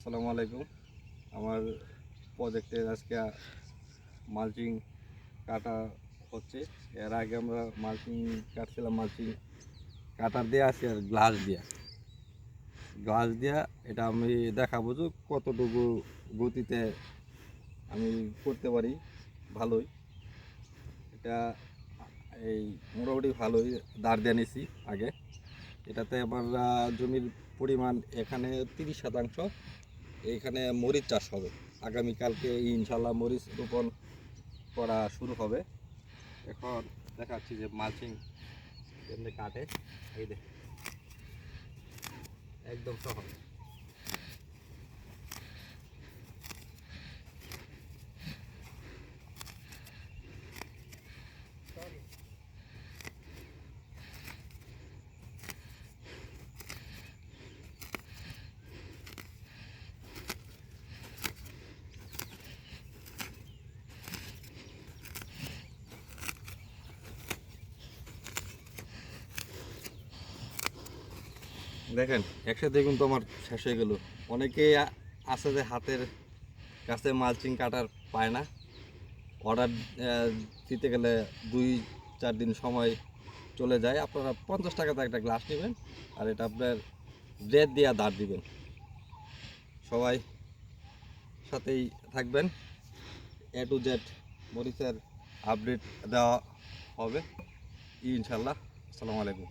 আসসালামু আলাইকুম। আমার প্রজেক্টের আজকে মালচিং কাটা হচ্ছে। এর আগে আমরা মালচিং কাটছিলাম মালচিং কাটার দিয়ে আসি আর গ্লাস দিয়া। গ্লাস দিয়া এটা আমি দেখাবো যে কতটুকু গতিতে আমি করতে পারি। ভালোই। এটা এই মোটামুটি ভালোই দাঁড় দিয়ে নিছি আগে। এটাতে আমার জমির পরিমাণ এখানে তিরিশ শতাংশ। এইখানে মরিচ চাষ হবে। আগামীকালকে ইনশাল্লাহ মরিচ রোপণ করা শুরু হবে। এখন দেখাচ্ছি যে মালচিং এমনি কাটে। এই দেখ একদম সহজ। দেখেন, একসাথে কিন্তু আমার শেষ হয়ে গেল। অনেকে আছে যে হাতের কাছে মালচিং কাটার পায় না। অর্ডার দিতে গেলে দুই, চার দিন সময় চলে যায়। আপনারা পঞ্চাশ টাকাতে একটা গ্লাস নেবেন আর এটা আপনার ব্রেড দিয়ে দাঁড় দিবেন। সবাই সাথেই থাকবেন। এ টু জেড মরিচের আপডেট দেওয়া হবে। ইনশাল্লাহ আসসালামু আলাইকুম।